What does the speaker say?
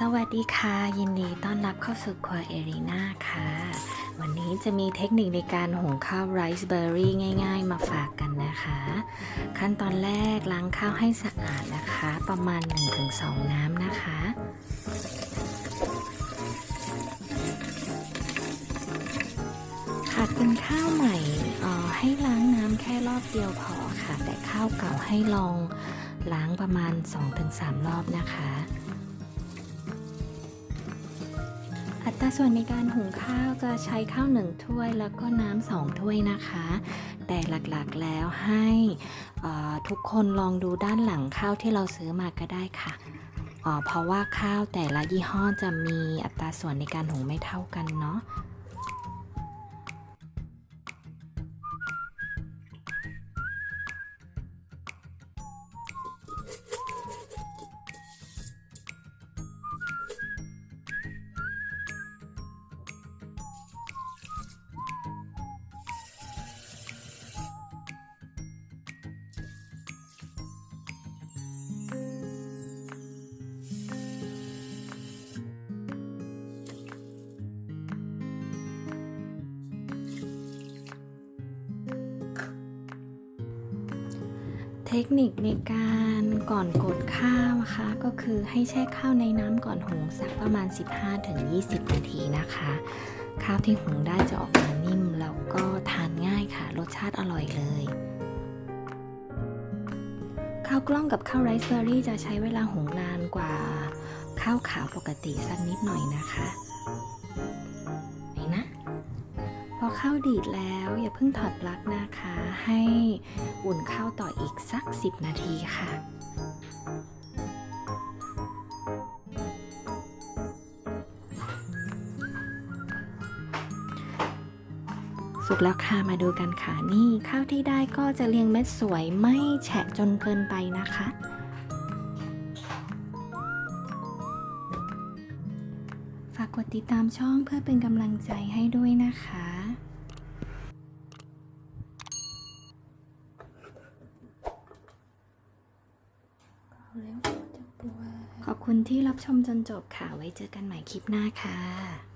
สวัสดีค่ะ ยินดีต้อนรับเข้าสู่ครัวเอรีนาค่ะ วันนี้จะมีเทคนิคในการหุงข้าวไรซ์เบอร์รี่ง่าย ๆ มาฝากกันนะคะ ขั้นตอนแรกล้างข้าวให้สะอาดนะคะ ประมาณ 1-2 น้ำนะคะผัดเป็นข้าวใหม่อ่อให้ล้างน้ำแค่รอบเดียวพอค่ะ แต่ข้าวเก่าให้ลองล้างประมาณ 2-3 รอบนะคะ อัตราส่วนในการหุงข้าวจะใช้ข้าวหนึ่งถ้วยแล้วก็น้ำสองถ้วยนะคะ แต่หลักๆแล้วให้ทุกคนลองดูด้านหลังข้าวที่เราซื้อมาก็ได้ค่ะเอ่อเพราะว่าข้าวแต่ละยี่ห้อจะมีอัตราส่วนในการหุงไม่เท่ากันเนาะ ทคนิคในการก่อนกดข้าวนะคะ ก็คือให้แช่ข้าวในน้ำก่อนหุงสักประมาณ 15-20 นาทีนะคะ ข้าวที่หุงได้จะออกมานิ่ม แล้วก็ทานง่ายค่ะ รสชาติอร่อยเลย ข้าวกล้องกับข้าวไรซ์เบอร์รี่จะใช้เวลาหุงนานกว่าข้าวขาวปกติสักนิดหน่อยนะคะ ข้าวดีดแล้วอย่าเพิ่งถอดปลั๊กนะคะ ให้อุ่นข้าวต่ออีกสัก 10 นาทีค่ะสุกแล้วค่ะ มาดูกันค่ะ นี่ข้าวที่ได้ก็จะเรียงเม็ดสวยไม่แฉะจนเกินไปนะคะ ฝากกดติดตามช่องเพื่อเป็นกำลังใจให้ด้วยนะคะ ขอบคุณที่รับชมจนจบค่ะไว้เจอกันใหม่คลิปหน้าค่ะ